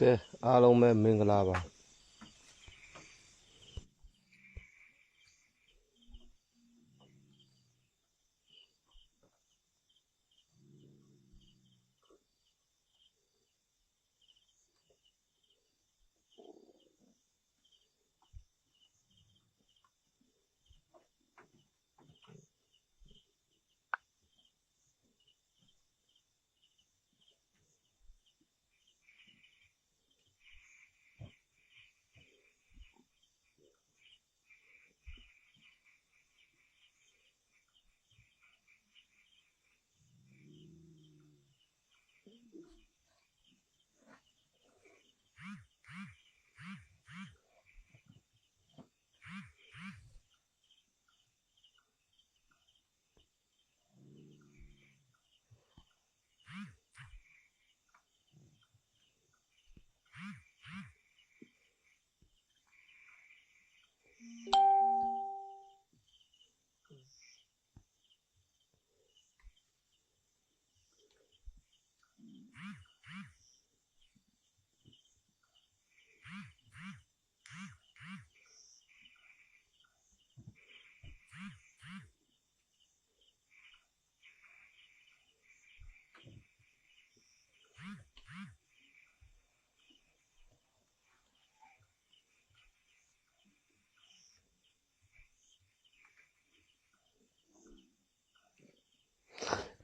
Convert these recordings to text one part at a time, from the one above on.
ကဲအားလုံးပဲမင်္ဂလာပါ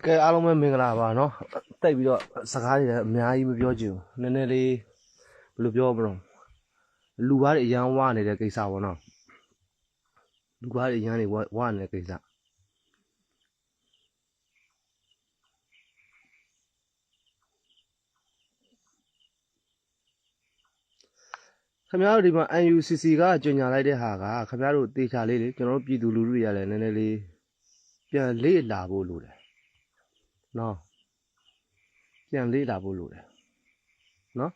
ကဲအားလုံးပဲမင်္ဂလာပါเนาะတိတ်ပြီးတော့စကားတွေလည်းအများကြီးမပြောချင်ဘူးနည်းနည်းလေးဘယ်လိုပြောမလို့လူကားတွေအရန်ဝါနေတဲ့ကိစ္စပေါ့နော်လူကားတွေအရန်တွေဝါဝါနေတဲ့ကိစ္စခင်ဗျားတို့ဒီမှာ UNCC ကကြေညာလိုက်တဲ့ဟာကခင်ဗျားတို့တေချာလေးလေကျွန်တော်တို့ပြည်သူလူထုတွေကလည်းနည်းနည်းလေးပြန်လေ့လာဖို့လိုတယ် နော်ပြန်လေးလာဖို့လိုတယ်နော်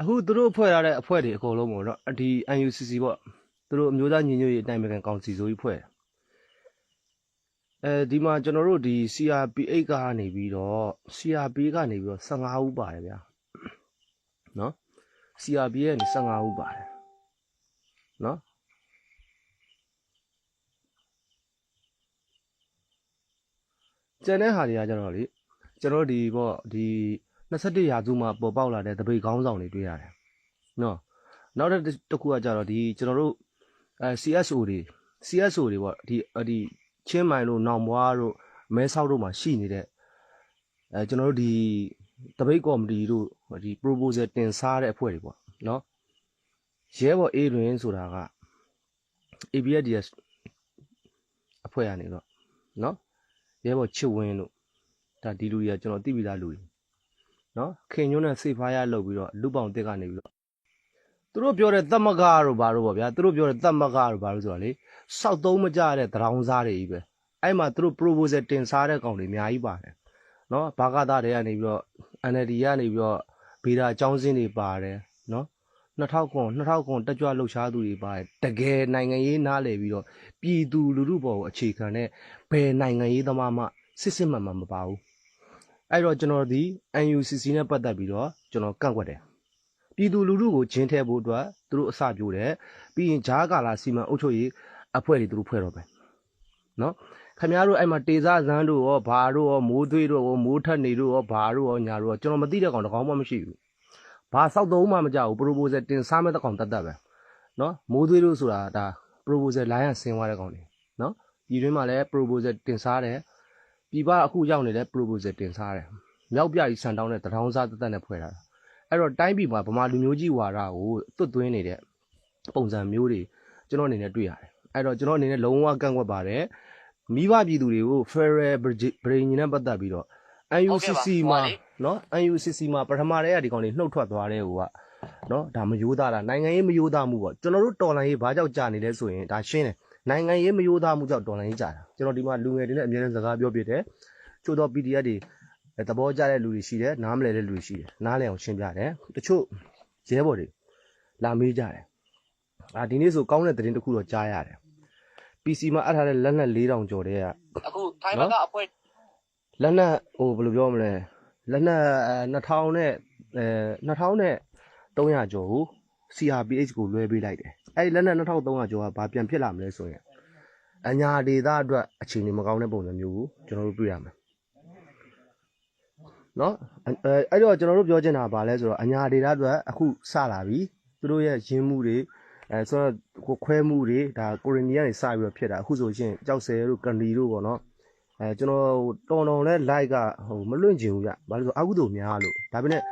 အခုသူတို့ဖွဲ့ရတဲ့အဖွဲ့တွေအကုန်လုံးပေါ့နော်ဒီ UNCC ပေါ့သူတို့အမျိုးသားညီညွတ်ရေးအတိုင်းအမြံကောင်စီဆိုပြီးဖွဲ့တယ် အဲဒီမှာကျွန်တော်တို့ဒီ CRPH ကနေပြီးတော့ CRP ကနေပြီးတော့15ဦးပါတယ်ဗျာနော် CRP ကနေ15ဦးပါတယ်နော်ကျန်တဲ့ဟာတွေကကျတော့လေကျွန်တော်တို့ဒီပေါ့ဒီ21ရာစုမှာပေါ်ပေါက်လာတဲ့တပိတ်ခေါင်းဆောင်တွေတွေ့ရတယ်နော်နောက်တစ်ခုကကျတော့ဒီကျွန်တော်တို့အဲ CSO တွေ CSO တွေပေါ့ဒီဒီ ချင်းမိုင်တို့နောင်ဘွားတို့မဲဆောက်တို့မှာရှိနေတဲ့အဲကျွန်တော်တို့ဒီတပိတ်ကော်မတီတို့ဒီ proposal တင်စားတဲ့အဖွဲ့တွေပေါ့နော်ရဲဘော်အေးလွင်ဆိုတာက ABSDS အဖွဲ့ကနေတော့နော်ရဲဘော်ချစ်ဝင်းတို့ဒါဒီလူတွေကကျွန်တော်သိပြီးသားလူတွေနော်ခင်ညွန်းနဲ့စိတ်ဖားရလောက်ပြီးတော့လူပောင်တက်ကနေပြီးတော့ သူတို့ပြောတဲ့တမကတို့ဘာတို့ပေါ့ဗျာသူတို့ပြောတဲ့တမကတို့ဘာလို့ဆိုတော့လေစောက်သုံးမကြတဲ့တရောင်းစားတွေကြီးပဲအဲ့မှာသူတို့ proposal တင်စားတဲ့ကောင်တွေအများကြီးပါတယ်နော်ဘာကသားတွေကနေပြီးတော့ NLD ကနေပြီးတော့ဗီဒါအကြောင်းစင်းတွေပါတယ်နော်2000ခွန်2000ခွန်တက်ကြွလှုပ်ရှားသူတွေပါတယ်တကယ်နိုင်ငံရေးနားလည်ပြီးတော့ပြည်သူလူထုပေါ်ကိုအခြေခံတဲ့ဘယ်နိုင်ငံရေးသမားမှစစ်စစ်မှန်မှန်မပါဘူးအဲ့တော့ကျွန်တော်ဒီ UNCC နဲ့ပတ်သက်ပြီးတော့ကျွန်တော်ကန့်ကွက်တယ် ပြည်သူလူထုကိုဂျင်းထဲဖို့အတွက်သူတို့အစပြိုးတယ်ပြီးရင်ဂျားကာလာစီမံအုပ်ချုပ်ရေးအဖွဲ့တွေသူတို့ဖွဲ့တော့ပဲနော်ခင်ဗျားတို့အဲ့မှာတေစားဇန်းတို့ရောဘာတို့ရောမိုးသွေးတို့ရောမိုးထက်နေတို့ရောဘာတို့ရောညာတို့ရောကျွန်တော်မသိတဲ့ကောင်တစ်ကောင်မှမရှိဘူးဘာစောက်သုံးမှမကြဘူး proposal တင်စားမဲ့တစ်ကောင်တတ်တတ်ပဲနော်မိုးသွေးတို့ဆိုတာဒါ proposal လိုင်းရဆင်းသွားတဲ့ကောင်တွေနော်ဒီတွင်းမှာလည်း proposal တင်စားတယ်ပြည်ပအခုရောက်နေတဲ့ proposal တင်စားတယ်မြောက်ပြကြီးစံတောင်းတဲ့တထောင်စားတသက်နဲ့ဖွဲ့တာ အဲ့တော့တိုင်းပြည်မှာဗမာလူမျိုးကြီးဝါဒကိုသွတ်သွင်းနေတဲ့ပုံစံမျိုးတွေကျွန်တော်အနေနဲ့တွေ့ရတယ်အဲ့တော့ကျွန်တော်အနေနဲ့လုံးဝကန့်ကွက်ပါတယ်မိဘပြည်သူတွေကို Federal Brain နဲ့ပတ်သက်ပြီးတော့ UNCC မှာနော် UNCC မှာပထမတည်းကဒီကောင်တွေနှုတ်ထွက်သွားတဲ့ဟိုကနော်ဒါမယိုးသားတာနိုင်ငံရေးမယိုးသားမှုပေါ့ကျွန်တော်တို့တော်လိုင်းရေးဘာကြောက်ကြာနေလဲဆိုရင်ဒါရှင်းတယ်နိုင်ငံရေးမယိုးသားမှုကြောင့်တော်လိုင်းရေးကြာတာကျွန်တော်ဒီမှာလူငယ်တွေနဲ့အများနဲ့စကားပြောပြတယ်ချို့တော့ PDF တွေ သဘောကျတဲ့လူတွေရှိတယ်နားမလည်တဲ့လူတွေရှိတယ်နားလည်အောင်ရှင်းပြတယ်တချို့ရဲဘော်တွေလာမေးကြတယ်အာဒီနေ့ဆိုကောင်းတဲ့သတင်းတစ်ခုတော့ကြားရတယ် PC မှာအပ်ထားတဲ့လက်နက်4000ကျော်တဲ့ကအခုထိုင်းဘက်ကအဖွဲ့လက်နက်ဟိုဘယ်လိုပြောမလဲလက်နက်2000နဲ့အဲ2000နဲ့300ကျော်ကို CRPH ကိုလွှဲပေးလိုက်တယ်အဲ့ဒီလက်နက်2300ကျော်ကဘာပြန်ဖြစ်လာမလဲဆိုရင်အညာဒေသအတွက်အခြေအနေမကောင်းတဲ့ပုံစံမျိုးကိုကျွန်တော်တို့တွေ့ရမယ် နော်အဲအဲ့တော့ကျွန်တော်တို့ပြောချင်တာကဘာလဲဆိုတော့အညာဒေသအတွက်အခုစလာပြီသူတို့ရဲ့ရင်းမှုတွေအဲဆိုတော့ကိုခွဲမှုတွေဒါကိုရီနီကနေစပြီးတော့ဖြစ်တာအခုဆိုရှင်ကြောက်ဆယ်တို့ကန်ဒီတို့ပေါ့နော်အဲကျွန်တော်တော်တော်လဲ like ကဟိုမလွင့်ချင်ဘူးဗျ။ဘာလို့လဲဆိုအကုသို့များလို့ဒါပေမဲ့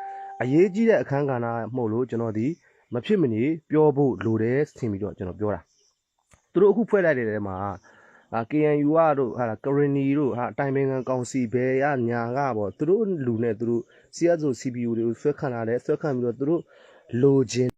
အရေးကြီးတဲ့အခန်းကဏ္ဍမှုလို့ကျွန်တော်ဒီမဖြစ်မနေပြောဖို့လိုတယ်ဆင်ပြီးတော့ကျွန်တော်ပြောတာ။သူတို့အခုဖွဲ့လိုက်တဲ့ထဲမှာအာ KNU ကတို့ဟာကရနီတို့ဟာအတိုင်ပင်ခံကောင်စီဘယ်ရညာကပေါ့သူတို့လူနဲ့သူတို့ CSO CPU တွေကိုဆွဲခံလာတယ်ဆွဲခံပြီးတော့သူတို့လိုချင်